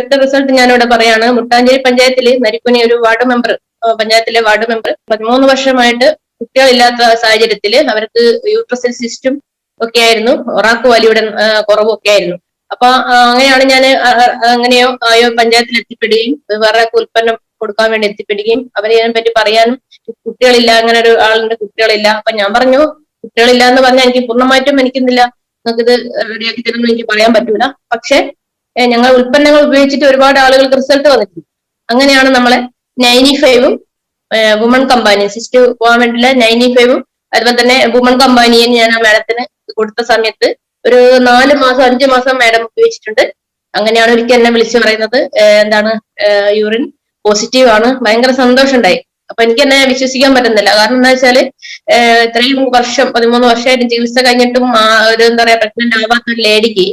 ഒറ്റ റിസൾട്ട് ഞാനിവിടെ പറയാണ്. മുട്ടാഞ്ചേരി പഞ്ചായത്തിലെ നരിക്കുനി ഒരു വാർഡ് മെമ്പർ പഞ്ചായത്തിലെ വാർഡ് മെമ്പർ പതിമൂന്ന് വർഷമായിട്ട് കുട്ടികളില്ലാത്ത സാഹചര്യത്തിൽ അവർക്ക് യൂട്രസിൽ സിസ്റ്റും ഒക്കെ ആയിരുന്നു. ഒറാക്ക് വലിയുടെ കുറവും ഒക്കെ ആയിരുന്നു. അപ്പൊ അങ്ങനെയാണ് ഞാൻ അങ്ങനെയോ ആയോ പഞ്ചായത്തിൽ എത്തിപ്പെടുകയും വേറെ ഉൽപ്പന്നം കൊടുക്കാൻ വേണ്ടി എത്തിപ്പെടുകയും അവരെ പറ്റി പറയാനും കുട്ടികളില്ല അങ്ങനെ ഒരു ആളിന്റെ കുട്ടികളില്ല. അപ്പൊ ഞാൻ പറഞ്ഞു കുട്ടികളില്ല എന്ന് പറഞ്ഞാൽ എനിക്ക് പൂർണമായിട്ടും എനിക്കുന്നില്ല. നിങ്ങൾക്ക് ഇത് റെഡിയാക്കി തരുമെന്ന് എനിക്ക് പറയാൻ പറ്റൂല. പക്ഷെ ഞങ്ങൾ ഉൽപ്പന്നങ്ങൾ ഉപയോഗിച്ചിട്ട് ഒരുപാട് ആളുകൾക്ക് റിസൾട്ട് വന്നിട്ടുണ്ട്. അങ്ങനെയാണ് നമ്മളെ നയന്റി ഫൈവും വുമൺ കമ്പാനി സിസ്റ്റ് പോകാൻ വേണ്ടിയുള്ള നയന്റി ഫൈവും അതുപോലെ തന്നെ വുമൺ കമ്പാനിയൻ ഞാൻ ആ മാഡത്തിന് കൊടുത്ത സമയത്ത് ഒരു നാല് മാസം അഞ്ചു മാസം മാഡം ഉപയോഗിച്ചിട്ടുണ്ട്. അങ്ങനെയാണ് ഒരിക്കൽ എന്നെ വിളിച്ചു പറയുന്നത്. എന്താണ്? യൂറിൻ പോസിറ്റീവ് ആണ്. ഭയങ്കര സന്തോഷമുണ്ടായി. അപ്പൊ എനിക്ക് എന്നെ വിശ്വസിക്കാൻ പറ്റുന്നില്ല. കാരണം എന്താ വെച്ചാൽ ഇത്രയും വർഷം പതിമൂന്ന് വർഷമായിട്ട് ചികിത്സ കഴിഞ്ഞിട്ടും ഒരു എന്താ പറയാ പ്രഗ്നന്റ് ആവാത്ത ഒരു ലേഡിക്ക്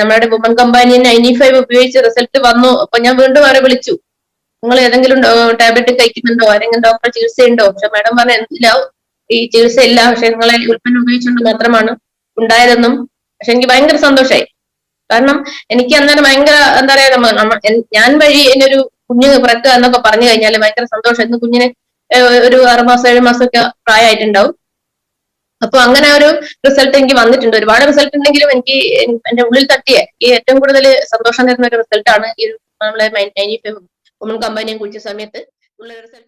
നമ്മുടെ വുമൺ കമ്പാനിയൻ നയന്റി ഫൈവ് ഉപയോഗിച്ച് റിസൾട്ട് വന്നു. അപ്പൊ ഞാൻ വീണ്ടും അവരെ വിളിച്ചു. നിങ്ങൾ ഏതെങ്കിലും ടാബ്ലറ്റ് കഴിക്കുന്നുണ്ടോ? ആരെങ്കിലും ഡോക്ടർ ചികിത്സയുണ്ടോ പക്ഷെ മാഡം പറഞ്ഞ എന്തില്ല ഈ ചികിത്സ ഇല്ല. പക്ഷെ നിങ്ങളെ ഉൽപ്പന്നം ഉപയോഗിച്ചുകൊണ്ട് മാത്രമാണ് ഉണ്ടായതെന്നും പക്ഷെ എനിക്ക് ഭയങ്കര സന്തോഷമായി കാരണം എനിക്ക് അന്നേരം ഭയങ്കര എന്താ പറയാ ഞാൻ വഴി എന്നൊരു കുഞ്ഞ് പിറക്കുക എന്നൊക്കെ പറഞ്ഞു കഴിഞ്ഞാൽ ഭയങ്കര സന്തോഷം. ഇന്ന് കുഞ്ഞിന് ഒരു ആറുമാസം ഏഴ് മാസമൊക്കെ പ്രായമായിട്ടുണ്ടാവും. അപ്പൊ അങ്ങനെ ഒരു റിസൾട്ട് എനിക്ക് വന്നിട്ടുണ്ട് ഒരുപാട് റിസൾട്ട് ഉണ്ടെങ്കിലും എനിക്ക് എന്റെ ഉള്ളിൽ തട്ടിയ ഈ ഏറ്റവും കൂടുതൽ സന്തോഷം തരുന്ന ഒരു റിസൾട്ടാണ് ഈ നമ്മളെ നൈന്റി ഫൈവ് വുമൺ സമയത്ത് ഉള്ള റിസൾട്ട്